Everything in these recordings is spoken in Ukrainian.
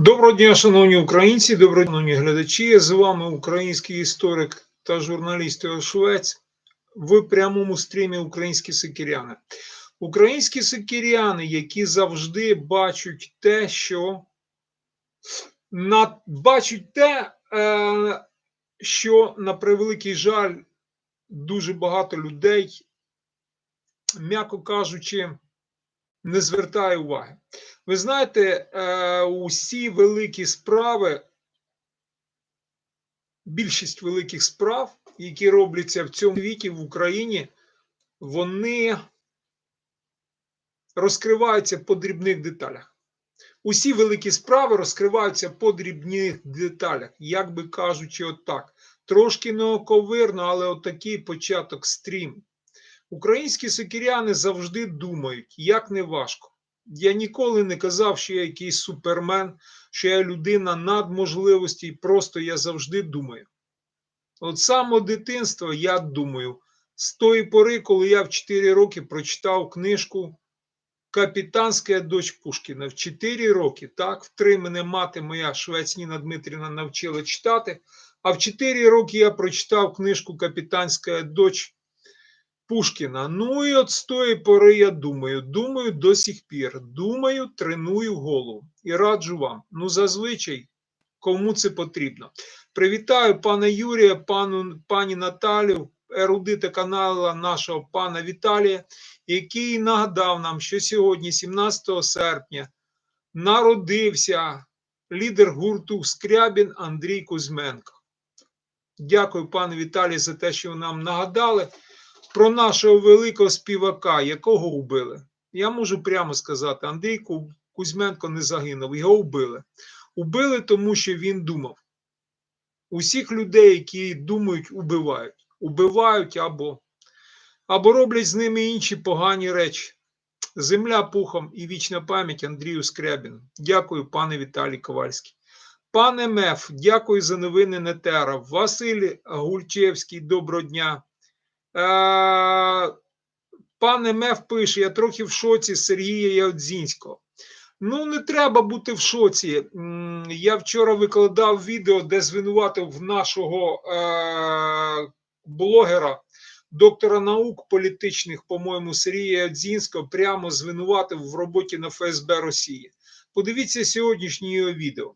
Доброго дня, шановні українці, доброго дня, шановні глядачі. З вами український історик та журналіст Його Швець в прямому стрімі Українські сикіряни. Українські сикіряни, які завжди бачать те, що на, бачать те, е, що на превеликий жаль, дуже багато людей, м'яко кажучи, не звертає уваги. Ви знаєте, е, усі великі справи, більшість великих справ, які робляться в цьому світі в Україні, вони розкриваються по дрібних деталях. Усі великі справи розкриваються по дрібних деталях, як би кажучи, отак. Трошки неоковирно, але отакий початок стрім. Українські сокиряни завжди думають, як не важко. Я ніколи не казав, що я якийсь супермен, що я людина надможливості, просто я завжди думаю. От само дитинства я думаю, з тої пори, коли я в 4 роки прочитав книжку Капітанська дочь Пушкіна. В 4 роки, так, в 3 мене мати моя швець Ніна Дмитрівна навчила читати, а в 4 роки я прочитав книжку Капітанська дочь Пушкіна. Ну і от з тої пори я думаю, думаю до сих пір, думаю, треную голову і раджу вам. Ну, зазвичай, кому це потрібно. Привітаю пана Юрія, пану, пані Наталю, ерудита каналу нашого пана Віталія, який нагадав нам, що сьогодні, 17 серпня, народився лідер гурту Скрябін Андрій Кузьменко. Дякую, пане Віталій, за те, що ви нам нагадали про нашого великого співака, якого вбили. Я можу прямо сказати: Андрій Кузьменко не загинув, його вбили. Убили, тому що він думав. Усіх людей, які думають, убивають. Убивають або, або роблять з ними інші погані речі. Земля пухом і вічна пам'ять Андрію Скрябіну. Дякую, пане Віталій Ковальський. Пане Меф, дякую за новини Нетера. Василь Гульчевський, доброго дня. Е, Пане Меф пише, я трохи в шоці Сергія Явдзінського. Ну, не треба бути в шоці. Я вчора викладав відео, де звинуватив нашого е- блогера, доктора наук політичних, по-моєму, Сергія Явдзінського, прямо звинуватив в роботі на ФСБ Росії. Подивіться сьогоднішнє його відео.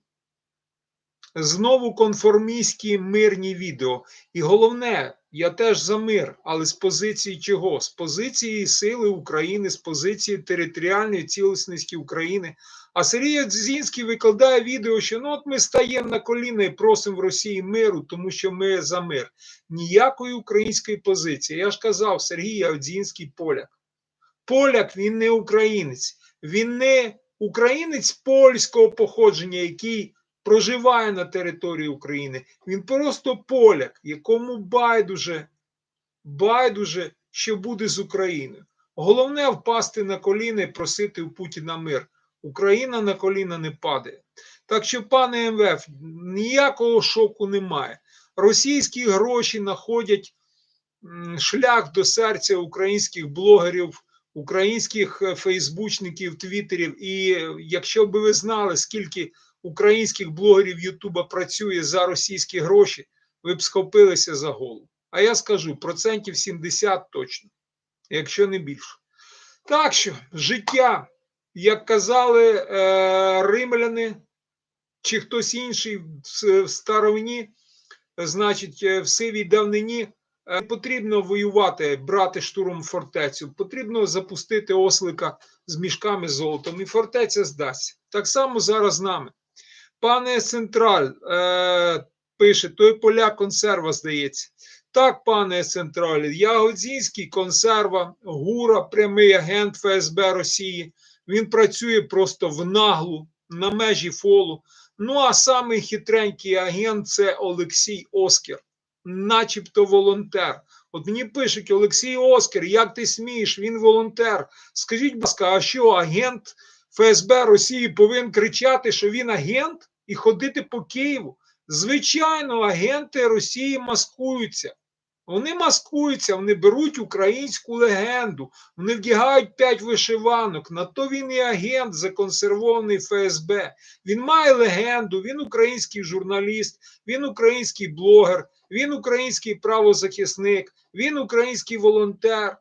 Знову конформістські мирні відео. І головне, я теж за мир, але з позиції чого? З позиції сили України, з позиції територіальної цілісності України. А Сергій Дзінський викладає відео, що ну от ми стаємо на коліна і просимо в Росії миру, тому що ми за мир. Ніякої української позиції. Я ж казав, Сергій Авдзінський поляк. Поляк він не українець, він не українець польського походження, який проживає на території України. Він просто поляк, якому байдуже, байдуже, що буде з Україною. Головне впасти на коліна і просити у Путіна мир. Україна на коліна не падає. Так що, пане МВФ, ніякого шоку немає. Російські гроші знаходять шлях до серця українських блогерів, українських е, фейсбучників, твіттерів. І якщо б ви знали, скільки українських блогерів Ютуба працює за російські гроші, ви б схопилися за голову. А я скажу процентів 70 точно, якщо не більше. Так що життя, як казали е, римляни чи хтось інший в старовині, значить, е, в сивій давнині. Не потрібно воювати, брати штурм фортецю, потрібно запустити ослика з мішками золотом, і фортеця здасться. Так само зараз з нами. Пане Централь, е, пише, той поляк консерва, здається. Так, пане Централь, Ягодзінський консерва, Гура, прямий агент ФСБ Росії. Він працює просто в наглу, на межі фолу. Ну, а самий хитренький агент це Олексій Оскар, начебто волонтер. От мені пишуть Олексій Оскар, як ти смієш? Він волонтер. Скажіть, будь ласка, а що агент ФСБ Росії повинен кричати, що він агент? І ходити по Києву. Звичайно, агенти Росії маскуються. Вони маскуються, вони беруть українську легенду, вони вдягають п'ять вишиванок. На то він і агент законсервований ФСБ. Він має легенду, він український журналіст, він український блогер, він український правозахисник, він український волонтер.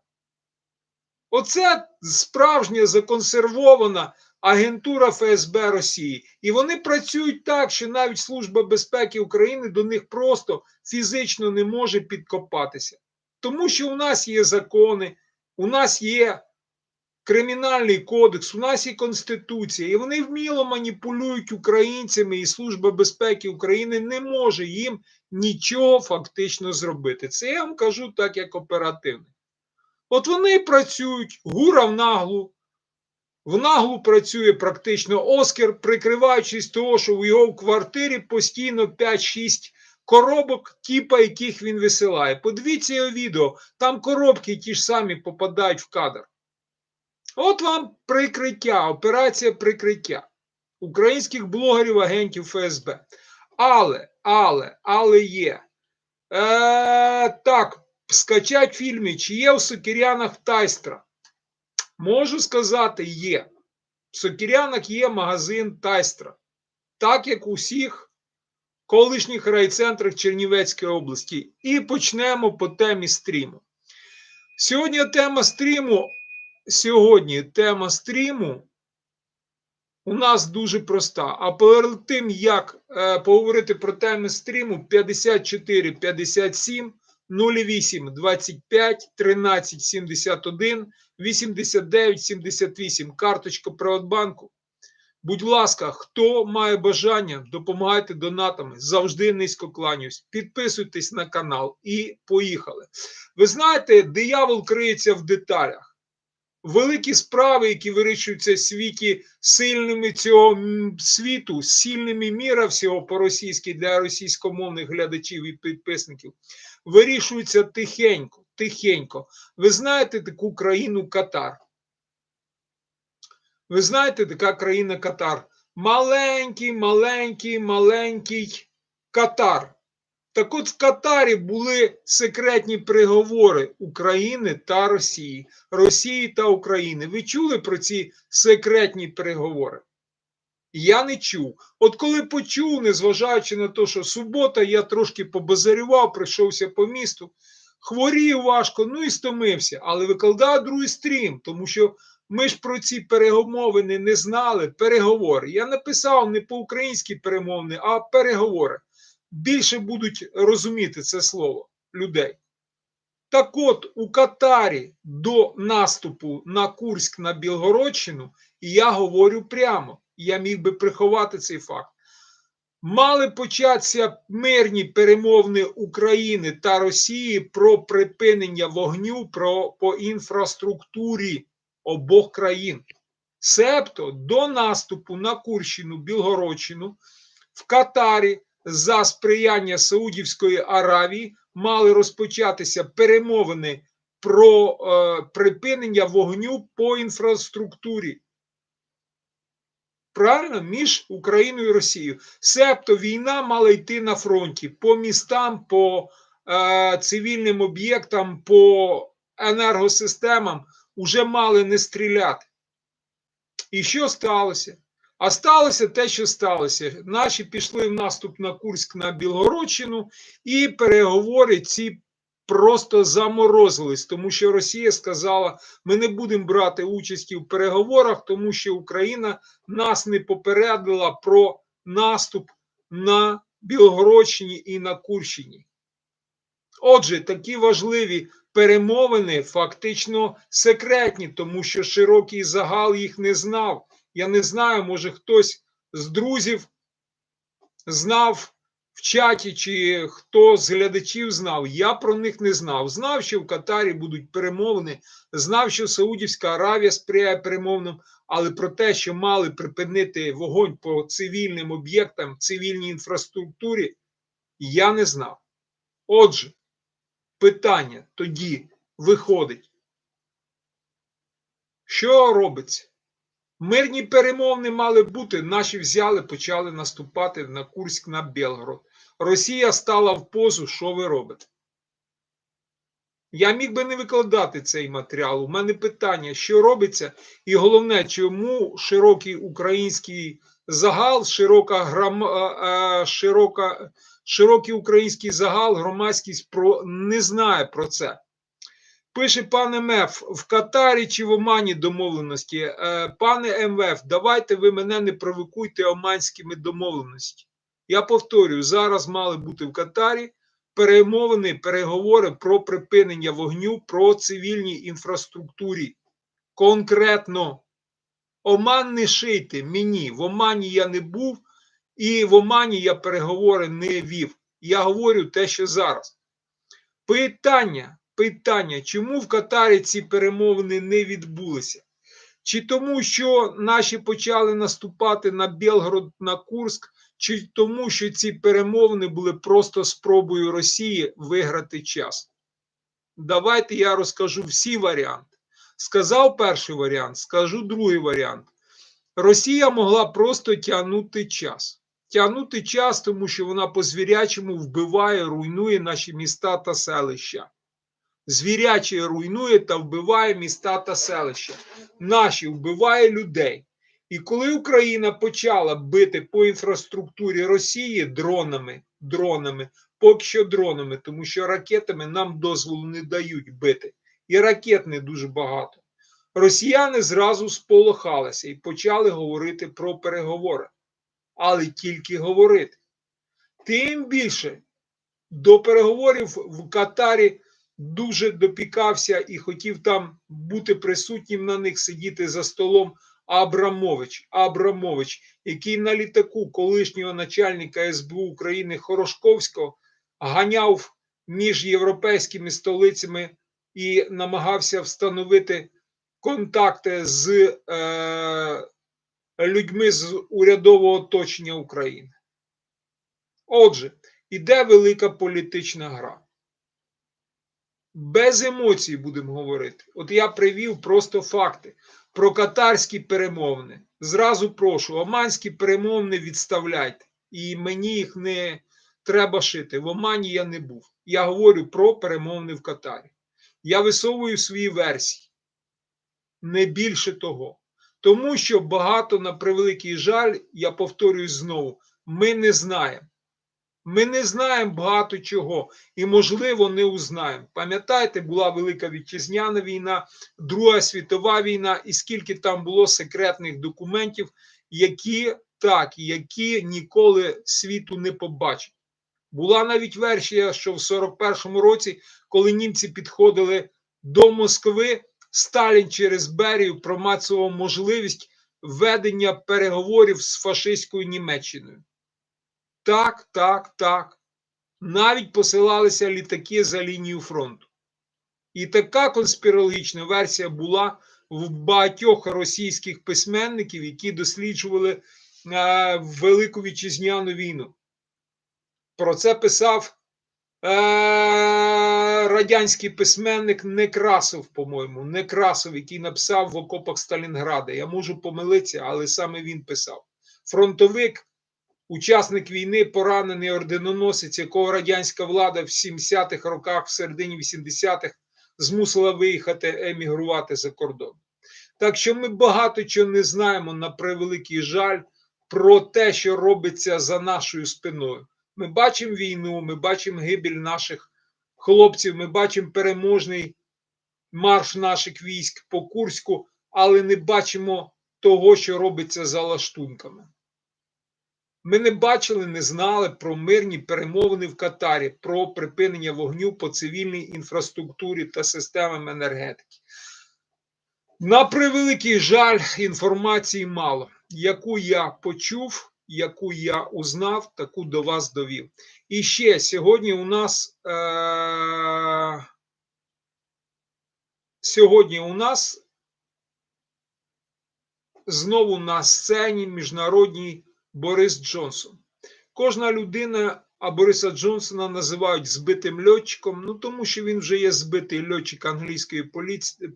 Оце справжня законсервована агентура ФСБ Росії. І вони працюють так, що навіть Служба безпеки України до них просто фізично не може підкопатися. Тому що у нас є закони, у нас є кримінальний кодекс, у нас є Конституція, і вони вміло маніпулюють українцями, і Служба безпеки України не може їм нічого фактично зробити. Це я вам кажу так, як оперативник. От вони працюють гура в наглу. В наглу працює практично Оскар, прикриваючись того, що у його квартирі постійно 5-6 коробок, типа яких він висилає. Подивіться його відео, там коробки ті ж самі попадають в кадр. От вам прикриття, операція прикриття українських блогерів, агентів ФСБ. Але, але, але є. Е, так, скачать фільми, чи є у Сокирянах Тайстра. Можу сказати, є. В Сокирянах є магазин Тайстра. Так як у всіх колишніх райцентрах Чернівецької області. І почнемо по темі стріму. Сьогодні тема стріму. Сьогодні тема стріму у нас дуже проста. А перед тим, як е, поговорити про теми стріму 54 57 08 25 13 71 89 78 карточка Приватбанку. Будь ласка, хто має бажання, допомагайте донатами. Завжди низько кланяюсь. Підписуйтесь на канал і поїхали. Ви знаєте, диявол криється в деталях. Великі справи, які вирішуються в світі сильними цього світу, сильними міра всього по-російськи для російськомовних глядачів і підписників, вирішуються тихенько, тихенько. Ви знаєте таку країну Катар? Ви знаєте, така країна Катар. Маленький, маленький, маленький Катар. Так от в Катарі були секретні переговори України та Росії, Росії та України. Ви чули про ці секретні переговори? Я не чув. От коли почув, незважаючи на те, що субота, я трошки побазарював, прийшовся по місту, хворів важко, ну і стомився, але викладаю другий стрім, тому що ми ж про ці перемовини не знали. Переговори. Я написав не по-українськи перемовини, а переговори. Більше будуть розуміти це слово людей. Так от у Катарі до наступу на Курськ на Білгородщину, і я говорю прямо, я міг би приховати цей факт. Мали початися мирні перемовини України та Росії про припинення вогню про, по інфраструктурі обох країн. Себто до наступу на Курщину, Білгородщину в Катарі за сприяння Саудівської Аравії мали розпочатися перемовини про е, припинення вогню по інфраструктурі. Правильно, між Україною і Росією. Себто війна мала йти на фронті по містам, по е, цивільним об'єктам, по енергосистемам уже мали не стріляти. І що сталося? А сталося те, що сталося. Наші пішли в наступ на Курськ на Білгородщину, і переговори ці просто заморозились, тому що Росія сказала: ми не будемо брати участі в переговорах, тому що Україна нас не попередила про наступ на Білгородщині і на Курщині. Отже, такі важливі перемовини фактично секретні, тому що широкий загал їх не знав. Я не знаю, може хтось з друзів знав в чаті, чи хто з глядачів знав. Я про них не знав. Знав, що в Катарі будуть перемовини, знав, що Саудівська Аравія сприяє перемовинам, але про те, що мали припинити вогонь по цивільним об'єктам, цивільній інфраструктурі, я не знав. Отже, питання тоді виходить. Що робиться? Мирні перемовини мали бути. Наші взяли, почали наступати на Курськ на Белгород. Росія стала в позу. Що ви робите? Я міг би не викладати цей матеріал. У мене питання, що робиться, і головне, чому широкий український загал, широка грам, е, е, широка, широкий український загал, громадськість про не знає про це. Пише пан МФ в Катарі чи в Омані домовленості. Е, Пане МВФ, давайте ви мене не провокуйте оманськими домовленості. Я повторюю, зараз мали бути в Катарі перемовини, переговори про припинення вогню про цивільній інфраструктурі. Конкретно, Оман не шийте мені. В Омані я не був, і в Омані я переговори не вів. Я говорю те, що зараз. Питання, питання, чому в Катарі ці перемовини не відбулися? Чи тому, що наші почали наступати на Белгород, на Курск, чи тому, що ці перемовини були просто спробою Росії виграти час? Давайте я розкажу всі варіанти. Сказав перший варіант, скажу другий варіант. Росія могла просто тягнути час. Тягнути час, тому що вона по звірячому вбиває, руйнує наші міста та селища. Звіряче руйнує та вбиває міста та селища. Наші вбиває людей. І коли Україна почала бити по інфраструктурі Росії дронами, дронами, поки що дронами, тому що ракетами нам дозволу не дають бити. І ракет не дуже багато. Росіяни зразу сполохалися і почали говорити про переговори, але тільки говорити. Тим більше до переговорів в Катарі дуже допікався і хотів там бути присутнім на них, сидіти за столом Абрамович, Абрамович, який на літаку колишнього начальника СБУ України Хорошковського ганяв між європейськими столицями і намагався встановити контакти з е, людьми з урядового оточення України. Отже, іде велика політична гра. Без емоцій будемо говорити. От я привів просто факти про катарські перемовини. Зразу прошу, оманські перемовини відставляйте. І мені їх не треба шити. В Омані я не був. Я говорю про перемовини в Катарі. Я висовую свої версії. Не більше того. Тому що багато, на превеликий жаль, я повторюю знову, ми не знаємо. Ми не знаємо багато чого і, можливо, не узнаємо. Пам'ятаєте, була Велика Вітчизняна війна, Друга світова війна, і скільки там було секретних документів, які так, які ніколи світу не побачать. Була навіть версія, що в 41-му році, коли німці підходили до Москви, Сталін через Берію промацував можливість ведення переговорів з фашистською Німеччиною. Так, так, так. Навіть посилалися літаки за лінію фронту. І така конспірологічна версія була в багатьох російських письменників, які досліджували е, Велику Вітчизняну війну. Про це писав е, радянський письменник Некрасов, по-моєму, Некрасов, який написав в окопах Сталінграда. Я можу помилитися, але саме він писав. Фронтовик учасник війни, поранений орденоносець, якого радянська влада в 70-х роках, в середині 80-х, змусила виїхати емігрувати за кордон. Так що ми багато чого не знаємо на превеликий жаль про те, що робиться за нашою спиною. Ми бачимо війну, ми бачимо гибель наших хлопців, ми бачимо переможний марш наших військ по Курську, але не бачимо того, що робиться за лаштунками. Ми не бачили, не знали про мирні перемовини в Катарі, про припинення вогню по цивільній інфраструктурі та системам енергетики. На превеликий жаль, інформації мало, яку я почув, яку я узнав, таку до вас довів. І ще сьогодні у нас е- сьогодні у нас знову на сцені міжнародній. Борис Джонсон. Кожна людина, а Бориса Джонсона називають збитим льотчиком, ну тому що він вже є збитий льотчик англійської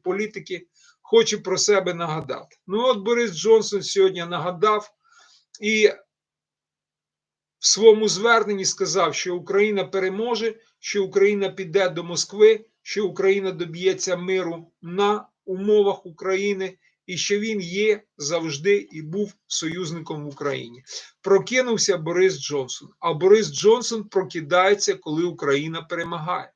політики, хоче про себе нагадати. Ну, от Борис Джонсон сьогодні нагадав і в своєму зверненні сказав, що Україна переможе, що Україна піде до Москви, що Україна доб'ється миру на умовах України і що він є завжди і був союзником в Україні. Прокинувся Борис Джонсон, а Борис Джонсон прокидається, коли Україна перемагає.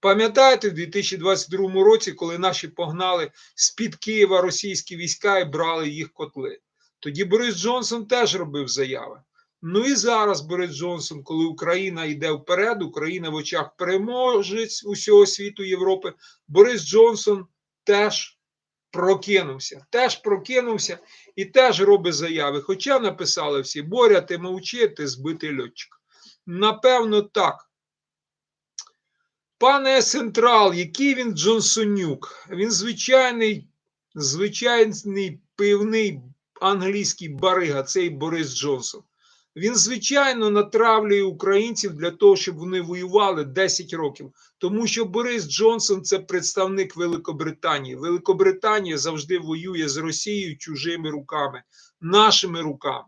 Пам'ятаєте, в 2022 році, коли наші погнали з-під Києва російські війська і брали їх котли? Тоді Борис Джонсон теж робив заяви. Ну і зараз Борис Джонсон, коли Україна йде вперед, Україна в очах переможець усього світу Європи, Борис Джонсон теж прокинувся, теж прокинувся і теж робить заяви. Хоча написали всі: Боря, ти мовчи, ти збитий льотчик. Напевно, так. Пане Централ, який він Джонсонюк? Він звичайний, звичайний пивний англійський барига, цей Борис Джонсон. Він, звичайно, натравлює українців для того, щоб вони воювали 10 років. Тому що Борис Джонсон це представник Великобританії. Великобританія завжди воює з Росією чужими руками, нашими руками.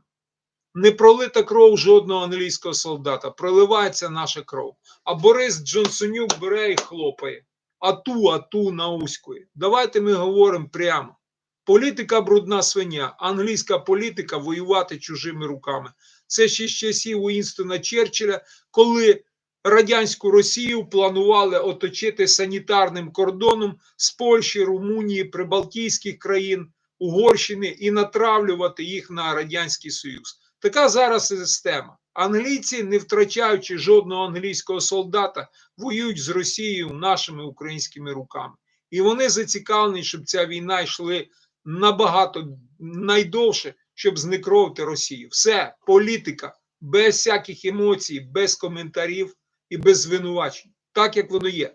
Не пролита кров жодного англійського солдата, проливається наша кров. А Борис Джонсонюк бере і хлопає. Ату, ату науськує. Давайте ми говоримо прямо. Політика брудна свиня, англійська політика воювати чужими руками. Це ще з часів Уінстона Черчилля, коли радянську Росію планували оточити санітарним кордоном з Польщі, Румунії, Прибалтійських країн, Угорщини і натравлювати їх на Радянський Союз. Така зараз система. Англійці, не втрачаючи жодного англійського солдата, воюють з Росією нашими українськими руками. І вони зацікавлені, щоб ця війна йшла набагато найдовше, щоб знекровити Росію. Все, політика, без всяких емоцій, без коментарів і без звинувачень, так як воно є.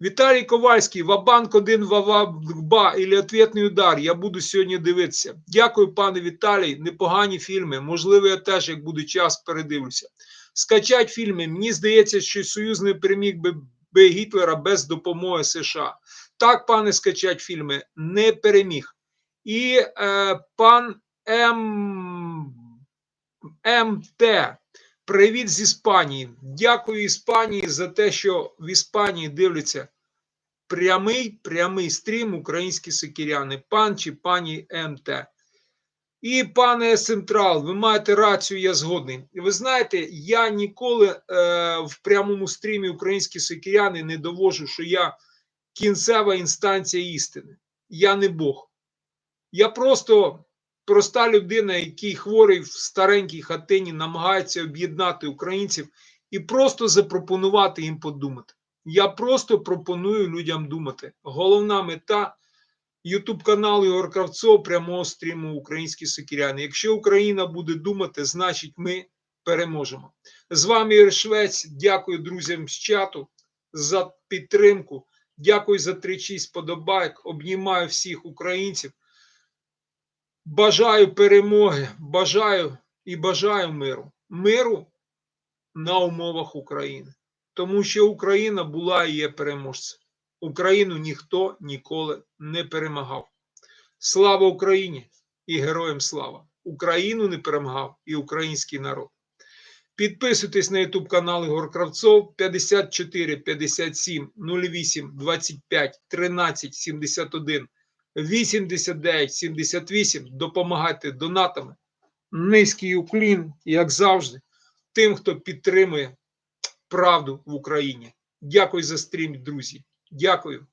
Віталій Ковальський, Вабанк один Ваваба і ответний удар. Я буду сьогодні дивитися. Дякую, пане Віталій. Непогані фільми. Можливо, я теж, як буде час, передивлюся. Скачать фільми. Мені здається, що Союз не переміг би, би Гітлера без допомоги США. Так, пане, скачать фільми, не переміг. І е, пан М... МТ. Привіт з Іспанії. Дякую Іспанії за те, що в Іспанії дивляться прямий прямий стрім українські сокіряни, пан чи пані МТ. І пане Централ, ви маєте рацію, я згодний. Ви знаєте, я ніколи е, в прямому стрімі українські сокіряни не довожу, що я кінцева інстанція істини. Я не Бог. Я просто проста людина, який хворий в старенькій хатині, намагається об'єднати українців і просто запропонувати їм подумати. Я просто пропоную людям думати. Головна мета Ютуб каналу Ігор Кравцов прямого стріму Українські Сокіряни. Якщо Україна буде думати, значить ми переможемо. З вами Ігор Швець. Дякую друзям з чату за підтримку. Дякую за 3-6 подобайк. Обнімаю всіх українців. Бажаю перемоги, бажаю і бажаю миру. Миру на умовах України. Тому що Україна була і є переможцем. Україну ніхто ніколи не перемагав. Слава Україні і героям слава! Україну не перемагав і український народ. Підписуйтесь на YouTube канал Ігор Кравцов 54 57 08 25 13 71 89 78. Допомагайте донатами. Низький уклін, як завжди, тим, хто підтримує правду в Україні. Дякую за стрім, друзі. Дякую.